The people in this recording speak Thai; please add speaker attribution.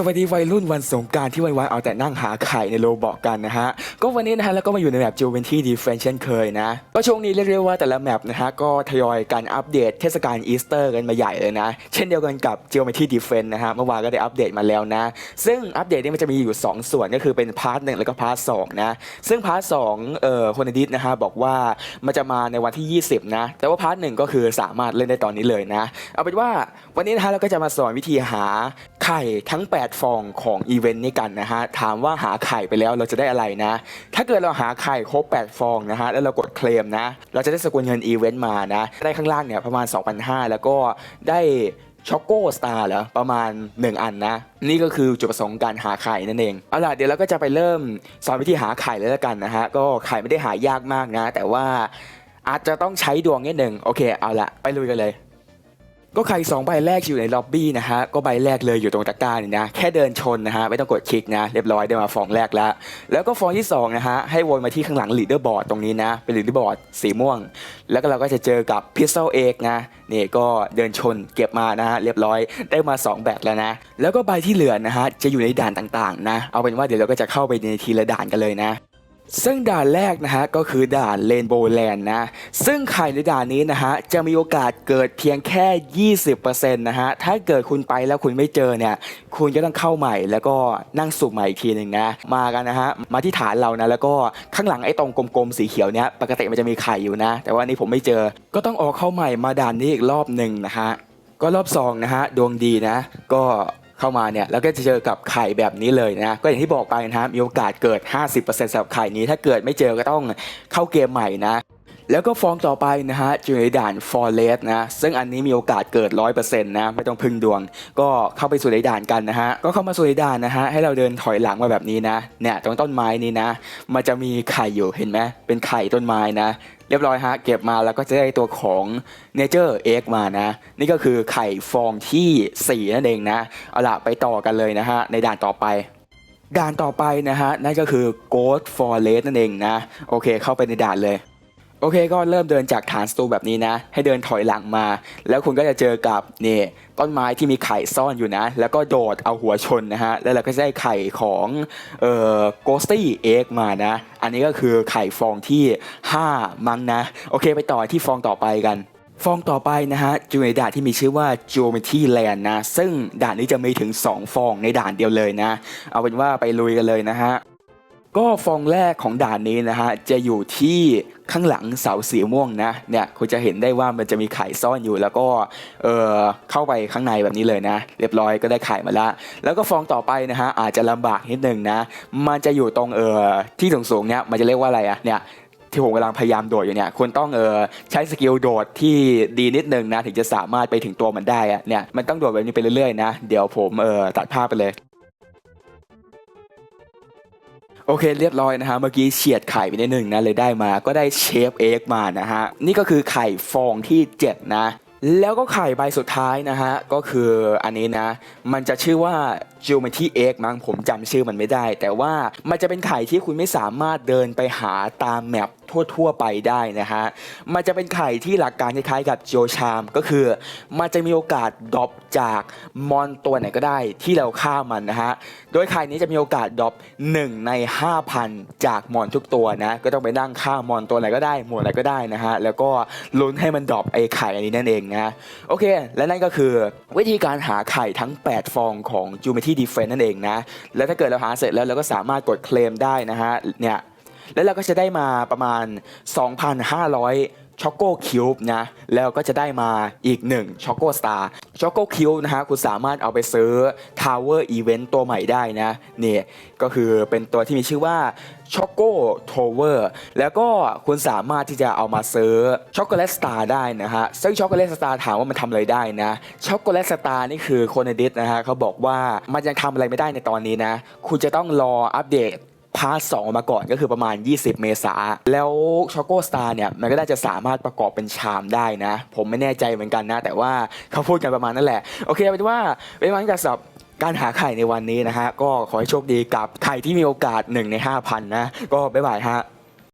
Speaker 1: สวัสดีวัยรุ่นวันสงการที่วันๆเอาแต่นั่งหาไข่ในโลบอกกันนะฮะ ก็วันนี้นะฮะแล้วก็มาอยู่ในแมปจิวเวนที่ดีเฟนเช่นเคยนะ ก็ช่วงนี้เรียกว่าแต่ละแมปนะฮะ ก็ทยอยการอัปเดตเทศกาลอีสเตอร์กันมาใหญ่เลยนะ เช่นเดียวกันกับจิวเวนที่ดีเฟนนะฮะ เมื่อวานก็ได้อัปเดตมาแล้วนะ ซึ่งอัปเดตนี้มันจะมีอยู่ 2 ส่วนก็คือเป็นพาร์ทหนึ่งแล้วก็พาร์ทสองนะ ซึ่งพาร์ทสองเอ่อคนในดิสนะฮะบอกว่ามันจะมาในวันที่ 20 นะ แต่ว่าพาร์ทหนึ่งก็คือสามารถเล่นได้ตอนนี้เลยนะ เอาเป็นว่าวันนี้นะฮะเราก็จะมาสอนวิธีหา ไข่ทั้ง 8 ฟองของอีเวนต์นี้กันนะฮะถามว่าหาไข่ไปแล้วเราจะได้อะไรนะ ถ้าเกิดเราหาไข่ครบ 8 ฟองนะฮะแล้วเรากดเคลมนะ เราจะได้สกุลเงินอีเวนต์มานะ ได้ข้างล่างเนี่ยประมาณ 2,500 แล้วก็ได้ช็อกโกสตาร์เหรอประมาณ 1 อันนะ นี่ก็คือจุดประสงค์การหาไข่นั่นเองเอาล่ะเดี๋ยวเราก็จะไปเริ่มสอนวิธีหาไข่เลยแล้วกันนะฮะก็ไข่ไม่ได้หายากมากนะ แต่ว่าอาจจะต้องใช้ดวงนิดหนึ่งโอเคเอาละไปลุยกันเลย ก็ไข่สองใบแรกอยู่ในล็อบบี้นะฮะก็ใบแรกเลยอยู่ตรงตะกร้านี่นะแค่เดินชนนะฮะไม่ต้องกดคลิกนะเรียบร้อยได้มาฟองแรกแล้ว แล้วก็ฟองที่สองนะฮะให้วนมาที่ข้างหลังลีดเดอร์บอร์ดตรงนี้นะเป็นลีดเดอร์บอร์ดสีม่วง แล้วก็เราก็จะเจอกับพิซซ่าเอกนะนี่ก็เดินชนเก็บมานะฮะเรียบร้อยได้มา 2 แบบแล้วนะ แล้วก็ใบที่เหลือนะฮะจะอยู่ในด่านต่างๆนะเอาเป็นว่าเดี๋ยวเราก็จะเข้าไปในทีละด่านกันเลยนะ ซึ่งด่านแรกนะฮะก็คือด่านเลนโบว์แลนด์นะ ซึ่งไข่ในด่านนี้นะฮะจะมีโอกาสเกิดเพียงแค่ 20%นะฮะ ถ้าเกิดคุณไปแล้วคุณไม่เจอเนี่ย คุณก็ต้องเข้าใหม่แล้วก็นั่งสุ่มใหม่อีกทีหนึ่งนะ มากันนะฮะ มาที่ฐานเรานะ แล้วก็ข้างหลังไอ้ตรงกลมๆสีเขียวเนี้ยปกติมันจะมีไข่อยู่นะ แต่ว่านี่ผมไม่เจอ ก็ต้องออกเข้าใหม่มาด่านนี้อีกรอบหนึ่งนะฮะ ก็รอบสองนะฮะดวงดีนะ ก็ เข้ามาเนี่ยแล้วก็จะเจอกับไข่แบบนี้เลยนะก็อย่างที่บอกไปนะมีโอกาสเกิด 50%สำหรับไข่นี้ถ้าเกิดไม่เจอก็ต้องเข้าเกมใหม่นะแล้วก็ฟองต่อไปนะฮะอยู่ในด่าน Forest นะ ซึ่งอันนี้มีโอกาสเกิด 100%นะ ไม่ต้องพึ่งดวง ก็เข้าไปสู่ในด่านกันนะฮะ ก็เข้ามาสู่ในด่านนะฮะ ให้เราเดินถอยหลังมาแบบนี้นะ เนี่ยตรงต้นไม้นี้นะ มันจะมีไข่อยู่เห็นไหมเป็นไข่ต้นไม้นะ เรียบร้อยฮะเก็บมาแล้วก็จะได้ตัวของ Nature Egg มานะ นี่ก็คือไข่ฟองทีสี่4 นั่นเองนะ เอาล่ะไปต่อกันเลยนะฮะ ในด่านต่อไป ด่านต่อไปนะฮะ นั่นก็คือ Ghost Forest นั่นเองนะ โอเคเข้าไปในด่านเลย โอเคก็เริ่มเดินจากฐานสตูแบบนี้นะ ให้เดินถอยหลังมา แล้วคุณก็จะเจอกับนี่ต้นไม้ที่มีไข่ซ่อนอยู่นะ แล้วก็โดดเอาหัวชนนะฮะ แล้วเราก็จะได้ไข่ของเอ่อ ghosty egg มานะ อันนี้ก็คือไข่ฟองที่ 5 มั้งนะ โอเคไปต่อที่ฟองต่อไปกันฟองต่อไปนะฮะอยู่ในด่านที่มีชื่อว่า Geometry Land นะ ซึ่งด่านนี้จะมีถึง 2 ฟองในด่านเดียวเลยนะ เอาเป็นว่าไปลุยกันเลยนะฮะ ก็ฟองแรกของด่านนี้นะฮะจะอยู่ที่ข้างหลังเสาสีม่วงนะเนี่ยคุณจะเห็นได้ว่ามันจะมีไข่ซ่อนอยู่แล้วก็เออเข้าไปข้างในแบบนี้เลยนะ เรียบร้อยก็ได้ไข่มาละแล้วก็ฟองต่อไปนะฮะอาจจะลำบากนิดนึงนะ มันจะอยู่ตรงเออที่สูงๆเนี่ยมันจะเรียกว่าอะไรอะเนี่ยที่ผมกำลังพยายามโดดอยู่เนี่ยคุณต้องเออใช้สกิลโดดที่ดีนิดนึงนะถึงจะสามารถไปถึงตัวมันได้อะเนี่ยมันต้องโดดแบบนี้ไปเรื่อยๆนะ เดี๋ยวผมเออตัดภาพไปเลย โอเคเรียบร้อยนะฮะเมื่อกี้เฉียดไข่ไปนิดหนึ่งนะเลยได้มาก็ได้เชฟเอ็กมานะฮะนี่ก็คือไข่ฟองที่ 7 นะ แล้วก็ไข่ใบสุดท้ายนะฮะ ก็คืออันนี้นะ มันจะชื่อว่า Geometry Egg มั้งผมจำชื่อมันไม่ได้ แต่ว่ามันจะเป็นไข่ที่คุณไม่สามารถเดินไปหาตามแมปทั่ว ๆ ไปได้นะฮะ มันจะเป็นไข่ที่หลักการคล้ายๆกับโจชาม ก็คือ มันจะมีโอกาสดรอปจากมอนตัวไหนก็ได้ที่เราฆ่ามันนะฮะ โดยไข่นี้จะมีโอกาสดรอป1 ใน 5,000 จากมอนทุกตัวนะ ก็ต้องไปนั่งฆ่ามอนตัวไหนก็ได้ หมวดไหนก็ได้นะฮะ แล้วก็ลุ้นให้มันดรอปไอ้ไข่อันนี้นั่นเองนะโอเค และนั่นก็คือวิธีการหาไข่ทั้ง 8 ฟองของ Geometry Defense นั่นเองนะ แล้วถ้าเกิดเราหาเสร็จแล้วเราก็สามารถกดเคลมได้นะฮะเนี่ยแล้วเราก็จะได้มาประมาณ 2,500 ช็อกโก้คิวบ์นะแล้วก็จะได้มาอีก 1ช็อกโก้สตาร์ช็อกโก้คิวนะฮะคุณสามารถเอาไปซื้อ Tower Event ตัวใหม่ได้นะนี่ก็คือเป็นตัวที่มีชื่อว่าช็อกโกโทเวอร์แล้วก็คุณสามารถที่จะเอามาซื้อช็อกโกแลตสตาร์ได้นะฮะซึ่งช็อกโกแลตสตาร์ถามว่ามันทำอะไรได้นะช็อกโกแลตสตาร์นี่คือคนในดิสนะฮะเขาบอกว่ามันยังทำอะไรไม่ได้ในตอนนี้นะ คุณจะต้องรออัปเดต พาร์ทสองออกมาก่อนก็คือประมาณ 20 เมษาแล้วช็อกโกสตาร์เนี่ยมันก็น่าจะสามารถประกอบเป็นชามได้นะ ผมไม่แน่ใจเหมือนกันนะ แต่ว่าเขาพูดกันประมาณนั่นแหละ โอเคเอาเป็นว่าเป็นวันกับสับการหาไข่ในวันนี้นะฮะก็ขอให้โชคดีกับไข่ที่มีโอกาส1ใน5,000นะก็บ๊ายบายฮะ